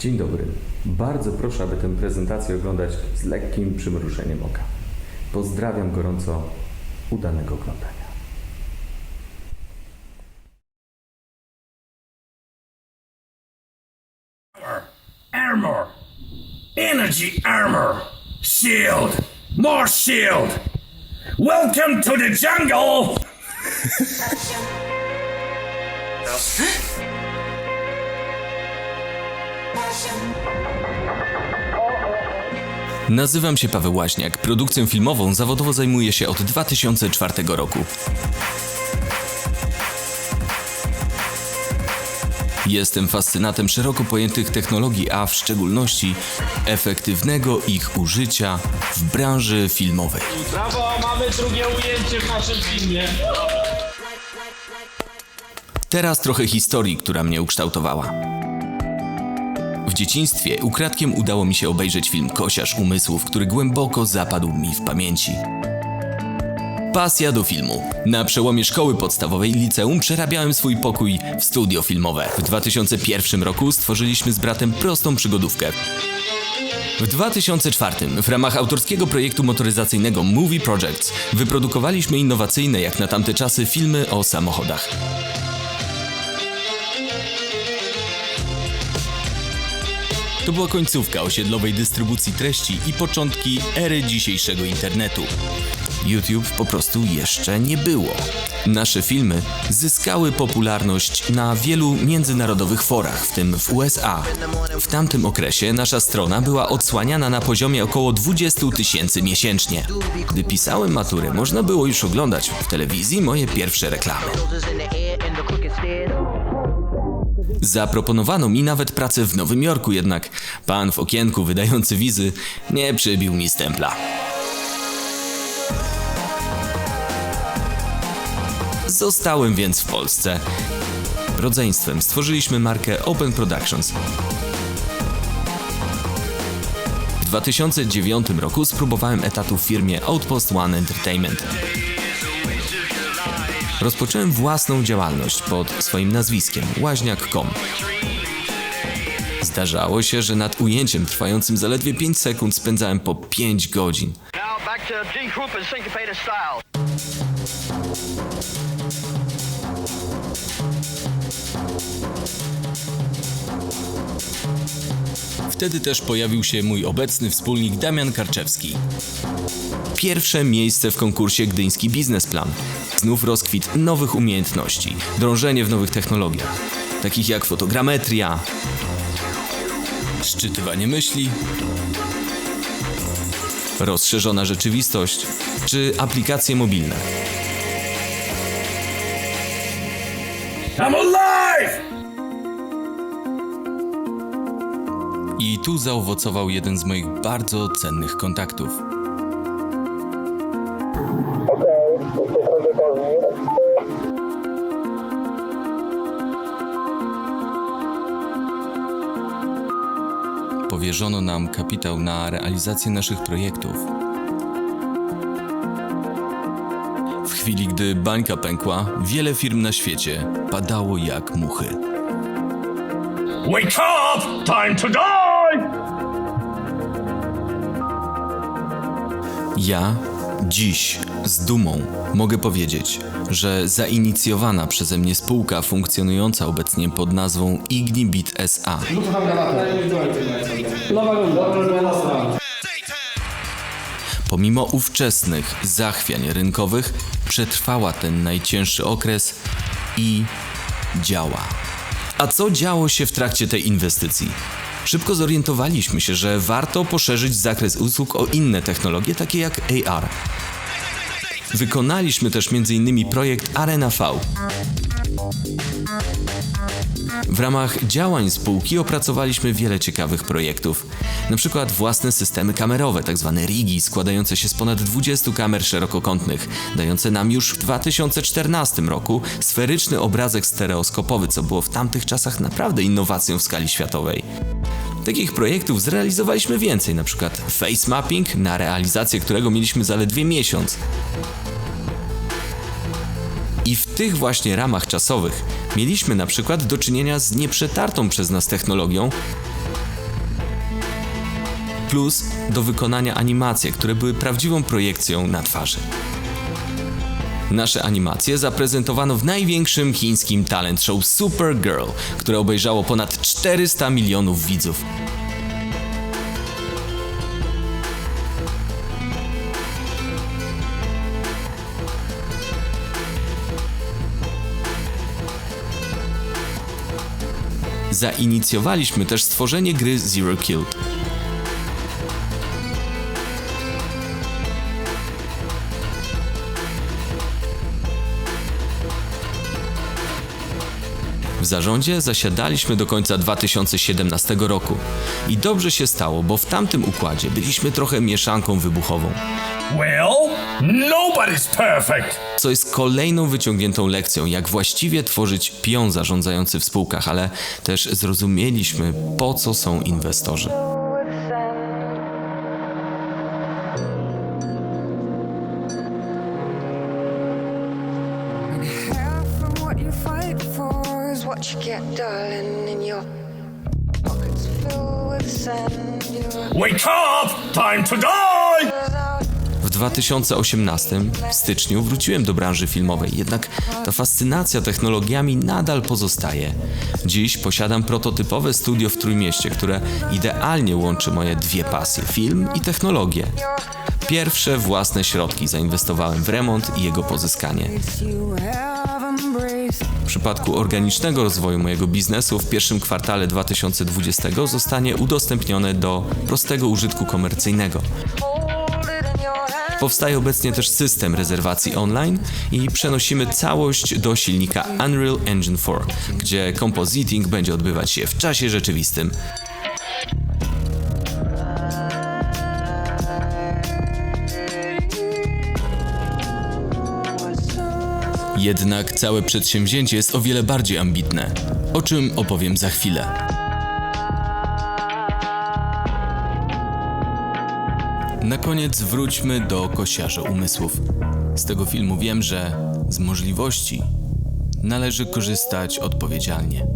Dzień dobry. Bardzo proszę, aby tę prezentację oglądać z lekkim przymrużeniem oka. Pozdrawiam gorąco. Udanego oglądania. Armor! Energy armor! Shield! More shield! Welcome to the jungle! Nazywam się Paweł Łaźniak. Produkcją filmową zawodowo zajmuję się od 2004 roku. Jestem fascynatem szeroko pojętych technologii, a w szczególności efektywnego ich użycia w branży filmowej. Brawo, mamy drugie ujęcie w naszym filmie. Teraz trochę historii, która mnie ukształtowała. W dzieciństwie ukradkiem udało mi się obejrzeć film Kosiarz Umysłów, który głęboko zapadł mi w pamięci. Pasja do filmu. Na przełomie szkoły podstawowej i liceum przerabiałem swój pokój w studio filmowe. W 2001 roku stworzyliśmy z bratem prostą przygodówkę. W 2004 w ramach autorskiego projektu motoryzacyjnego Movie Projects wyprodukowaliśmy innowacyjne jak na tamte czasy filmy o samochodach. To była końcówka osiedlowej dystrybucji treści i początki ery dzisiejszego internetu. YouTube po prostu jeszcze nie było. Nasze filmy zyskały popularność na wielu międzynarodowych forach, w tym w USA. W tamtym okresie nasza strona była odsłaniana na poziomie około 20 tysięcy miesięcznie. Gdy pisałem maturę, można było już oglądać w telewizji moje pierwsze reklamy. Zaproponowano mi nawet pracę w Nowym Jorku, jednak pan w okienku wydający wizy nie przybił mi stempla. Zostałem więc w Polsce. Rodzeństwem stworzyliśmy markę Open Productions. W 2009 roku spróbowałem etatu w firmie Outpost One Entertainment. Rozpocząłem własną działalność pod swoim nazwiskiem łaźniak.com. Zdarzało się, że nad ujęciem trwającym zaledwie 5 sekund spędzałem po 5 godzin. Wtedy też pojawił się mój obecny wspólnik Damian Karczewski. Pierwsze miejsce w konkursie Gdyński Biznesplan. Znów rozkwit nowych umiejętności, drążenie w nowych technologiach, takich jak fotogrametria, szczytywanie myśli, rozszerzona rzeczywistość czy aplikacje mobilne. I'm alive! I tu zaowocował jeden z moich bardzo cennych kontaktów. Powierzono nam kapitał na realizację naszych projektów. W chwili, gdy bańka pękła, wiele firm na świecie padało jak muchy. Wake up! Time to die! Ja dziś z dumą mogę powiedzieć, że zainicjowana przeze mnie spółka funkcjonująca obecnie pod nazwą Ignibit SA pomimo ówczesnych zachwiań rynkowych przetrwała ten najcięższy okres i działa. A co działo się w trakcie tej inwestycji? Szybko zorientowaliśmy się, że warto poszerzyć zakres usług o inne technologie, takie jak AR. Wykonaliśmy też m.in. projekt Arena V. W ramach działań spółki opracowaliśmy wiele ciekawych projektów. Przykład własne systemy kamerowe, tzw. RIGI, składające się z ponad 20 kamer szerokokątnych, dające nam już w 2014 roku sferyczny obrazek stereoskopowy, co było w tamtych czasach naprawdę innowacją w skali światowej. Takich projektów zrealizowaliśmy więcej, przykład face mapping, na realizację którego mieliśmy zaledwie miesiąc. I w tych właśnie ramach czasowych mieliśmy na przykład do czynienia z nieprzetartą przez nas technologią, plus do wykonania animacje, które były prawdziwą projekcją na twarzy. Nasze animacje zaprezentowano w największym chińskim talent show Supergirl, które obejrzało ponad 400 milionów widzów. Zainicjowaliśmy też stworzenie gry Zero Killed. W zarządzie zasiadaliśmy do końca 2017 roku. I dobrze się stało, bo w tamtym układzie byliśmy trochę mieszanką wybuchową. Well, nobody's perfect. Co jest kolejną wyciągniętą lekcją, jak właściwie tworzyć pion zarządzający w spółkach, ale też zrozumieliśmy, po co są inwestorzy. Wake up! Time to die! W 2018 w styczniu wróciłem do branży filmowej, jednak ta fascynacja technologiami nadal pozostaje. Dziś posiadam prototypowe studio w Trójmieście, które idealnie łączy moje dwie pasje film i technologię. Pierwsze własne środki zainwestowałem w remont i jego pozyskanie. W przypadku organicznego rozwoju mojego biznesu w pierwszym kwartale 2020 zostanie udostępnione do prostego użytku komercyjnego. Powstaje obecnie też system rezerwacji online i przenosimy całość do silnika Unreal Engine 4, gdzie compositing będzie odbywać się w czasie rzeczywistym. Jednak całe przedsięwzięcie jest o wiele bardziej ambitne, o czym opowiem za chwilę. Na koniec wróćmy do kosiarza umysłów. Z tego filmu wiem, że z możliwości należy korzystać odpowiedzialnie.